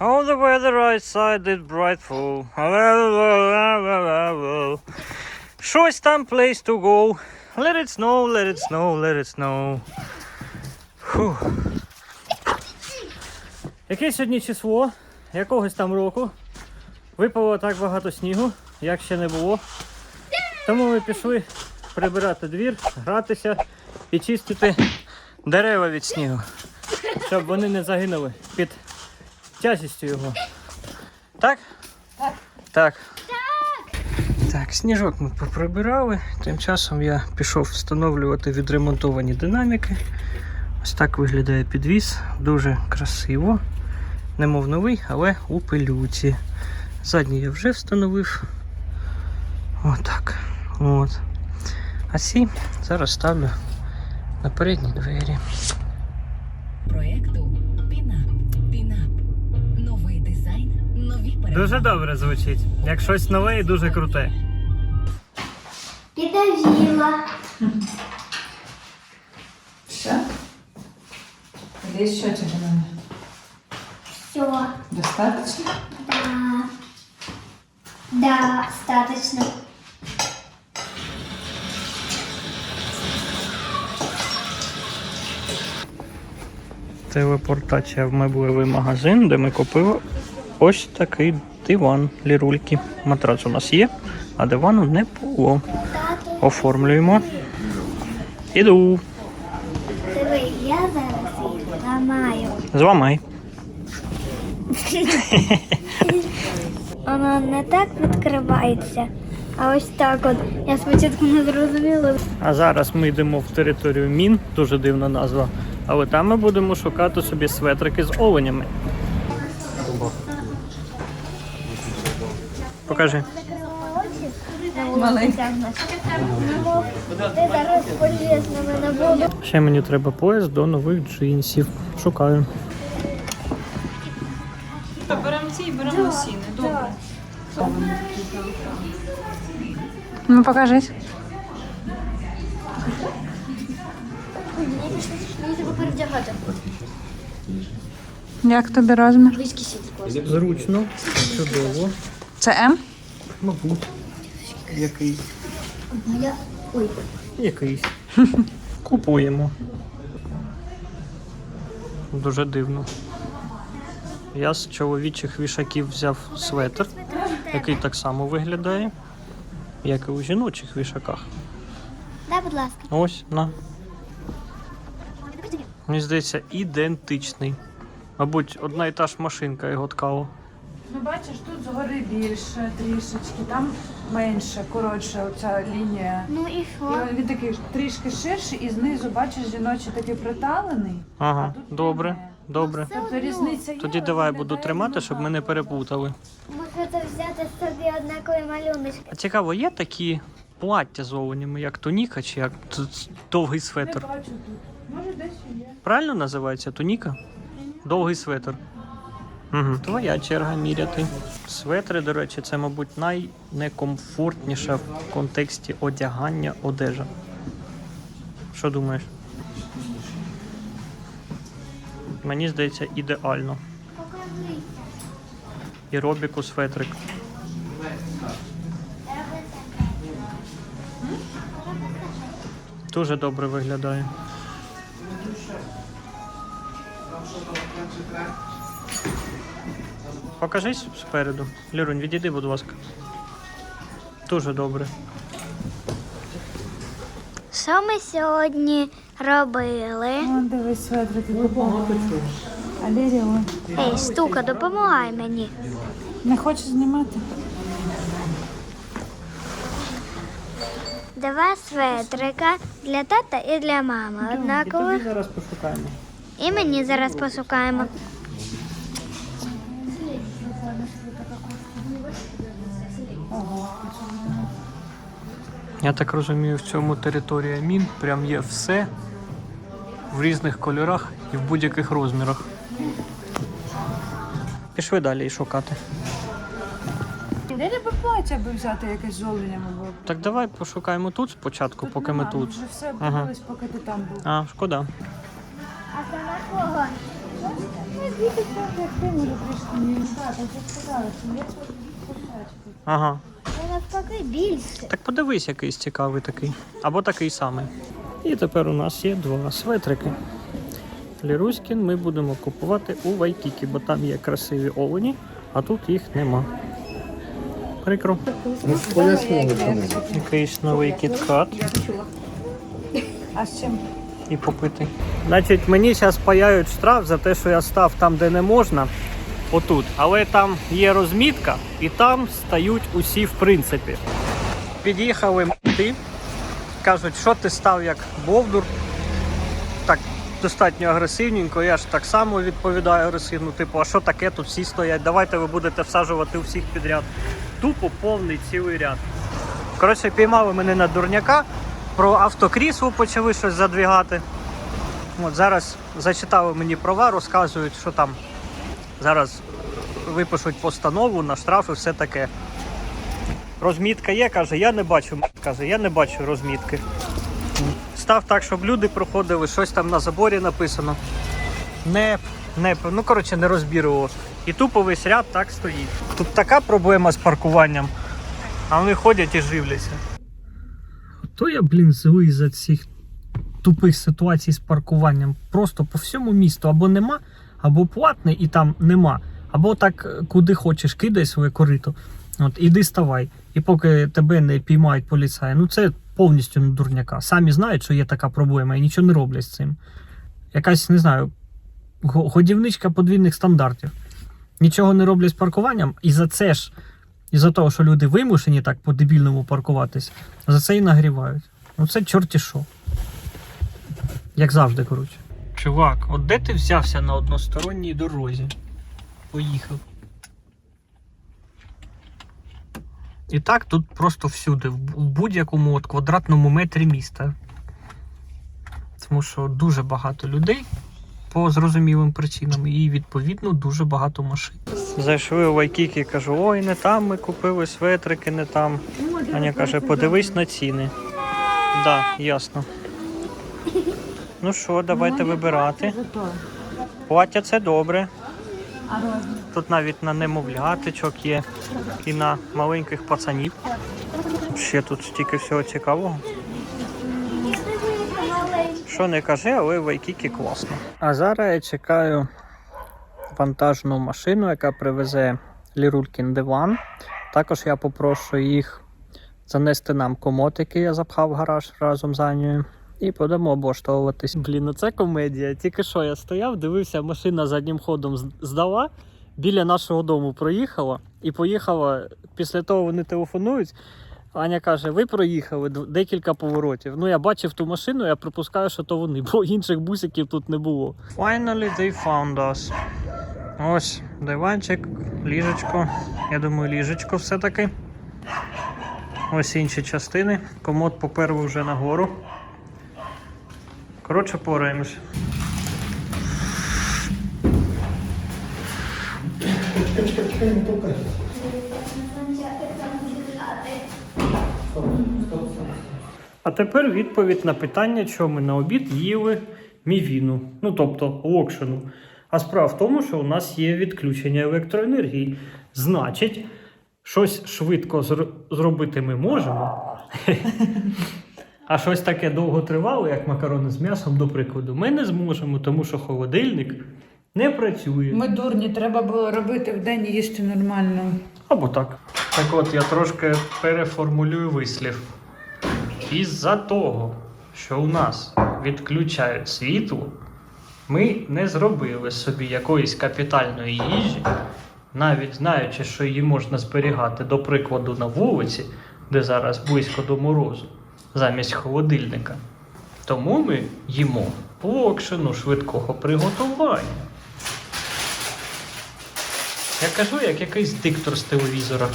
All the weather outside is brightful. Щось там place to go. Let it snow, let it snow, let it snow. Фух. Яке сьогодні число? Якогось там року. Випало так багато снігу, як ще не було. Тому ми пішли прибирати двір, гратися і чистити дерева від снігу, щоб вони не загинули під тяжістю його. Так? Так. Так. Сніжок ми поприбирали. Тим часом я пішов встановлювати відремонтовані динаміки. Ось так виглядає підвіз. Дуже красиво. Немов новий, але у пилюці. Задній я вже встановив. Отак. От. А ці зараз ставлю на передні двері. Проекту Пінап. Пінап. Новий дизайн, нові перемоги. Дуже добре звучить. Як щось нове і дуже круте. Підавіла. Все? Здесь счетчик надо. Все. Достаточно? Да. Да, достаточно. Телепортація в меблевий магазин, де ми купили ось такий диван лірульки. Матрац у нас є, а дивану не було. Оформлюємо. Іду. диви, я зараз їх. Зламай. Воно не так відкривається, а ось так от. Я спочатку не зрозуміла. А зараз ми йдемо в територію мін, дуже дивна назва. Але там ми будемо шукати собі светрики з оленями. Покажи. Маленький. Ще мені треба пояс до нових джинсів. Шукаю. Беремо ці і беремо лосіни. Добре. Ну, покажись. Мені треба перевдягати. Як тобі розмір? Близький. Зручно, чудово. Це М? Мабуть. Якийсь. Ой. Якийсь. Купуємо. Дуже дивно. Я з чоловічих вішаків взяв светр, який так само виглядає, як і у жіночих вішаках. Дай, будь ласка. Ось, на. Мені здається, ідентичний. Мабуть, одна і та ж машинка його ткала. Ну бачиш, тут згори більше трішечки, там менше, коротше, оця лінія. Ну і І що? він такий трішки ширший, і знизу, бачиш, жіночий такий приталений. Ага, а тут добре, немає. добре. Тобто різниця є. Тоді але давай виглядає буду тримати, щоб ми не однаково. переплутали. Можете взяти собі однакові малюночки. А цікаво, є такі плаття з оленями, як туніка чи як довгий Не бачу тут. Може десь і є. Правильно називається туніка? Довгий светр. Угу. Твоя черга міряти. Светри, до речі, це, мабуть, найнекомфортніша в контексті одягання одежа. Що думаєш? Мені здається, ідеально. І робіку светрик. Дуже добре виглядає. Покажись спереду. Лірунь, відійди, будь ласка. Дуже добре. Що ми сьогодні робили? Вон дивись, светрики купували. А Лірі, о, Ей, стука, допомагай мені. не хочеш знімати? Два светрика для тата і для мами. І тобі Однакових. зараз пошукаємо. І мені зараз пошукаємо. Я так розумію, в цьому території мін прям є все в різних кольорах і в будь-яких розмірах. Пішли далі і шукати. Де тебе плаття би взяти якесь з було? Так давай пошукаємо тут спочатку, поки ми нема, тут. Вже все Ага. поки ти там був. А, шкода. А це на кого? Ага. Це навпаки більше. Так подивись, якийсь цікавий такий. Або такий самий. І тепер у нас є два светрики. Ліруськін ми будемо купувати у Вайкікі, бо там є красиві олені, а тут їх нема. Прикро. Якийсь новий кіткат А з чим? і попити. Значить, мені зараз паяють штраф за те, що я став там, де не можна. Отут. Але там є розмітка, і там стають усі в принципі. Під'їхали ти. Кажуть, що ти став як бовдур. Так достатньо агресивненько. Я ж так само відповідаю агресивно. Типу, а що таке? Тут всі стоять. Давайте ви будете всаджувати всіх підряд. Тупо повний цілий ряд. Коротше, піймали мене на дурняка, про автокрісло почали щось задвігати. От зараз зачитали мені права, розказують, що там зараз випишуть постанову на штрафи, все таке. Розмітка є, каже, я не бачу. Каже, я не бачу розмітки. Став так, щоб люди проходили, щось там на заборі написано. Не, не, ну коротше, не розбірував. І тупо весь ряд так стоїть. Тут така проблема з паркуванням, а вони ходять і живляться. То я, блін, злий за цих тупих ситуацій з паркуванням. Просто по всьому місту або нема, або платний і там нема. Або так куди хочеш, кидай своє корито. От, іди ставай. І поки тебе не піймають поліцаї, ну це повністю дурняка. Самі знають, що є така проблема і нічого не роблять з цим. Якась, не знаю, годівничка подвійних стандартів. Нічого не роблять з паркуванням, і за це ж, і за того, що люди вимушені так по-дебільному паркуватись, за це і нагрівають. Ну це чорті що. Як завжди, коротше. Чувак, от де ти взявся на односторонній дорозі? Поїхав. І так тут просто всюди, в будь-якому от квадратному метрі міста. Тому що дуже багато людей по зрозумілим причинам і відповідно дуже багато машин. Зайшли у Вайкікі, кажу, ой, не там ми купили светрики, не там. Аня каже, подивись на ціни. Так, да, ясно. Ну що, давайте вибирати. Плаття це добре. Тут навіть на немовлятичок є і на маленьких пацанів. Ще тут стільки всього цікавого. Що не кажи, але Вайкікі класно. А зараз я чекаю вантажну машину, яка привезе Лірулькін диван. Також я попрошу їх занести нам комотики, я запхав в гараж разом з Анією. І будемо облаштовуватись. Блін, ну це комедія. Тільки що я стояв, дивився, машина заднім ходом здала, біля нашого дому проїхала і поїхала. Після того вони телефонують. Аня каже: ви проїхали декілька поворотів. Ну я бачив ту машину, я припускаю, що то вони, бо інших бусиків тут не було. Finally they found us. Ось диванчик, ліжечко. Я думаю, ліжечко все-таки. Ось інші частини. Комод поперли вже нагору. Коротше, пораємось. А тепер відповідь на питання, чому ми на обід їли мівіну, ну тобто локшину. А справа в тому, що у нас є відключення електроенергії. Значить, щось швидко зр- зробити ми можемо. А щось таке довготривале, як макарони з м'ясом, до прикладу, ми не зможемо, тому що холодильник не працює. Ми дурні, треба було робити в день їсти нормально. Або так. Так от я трошки переформулюю вислів. Із-за того, що у нас відключають світло, ми не зробили собі якоїсь капітальної їжі, навіть знаючи, що її можна зберігати, до прикладу, на вулиці, де зараз близько до морозу, замість холодильника. Тому ми їмо локшину швидкого приготування. Я кажу, як якийсь диктор з телевізора.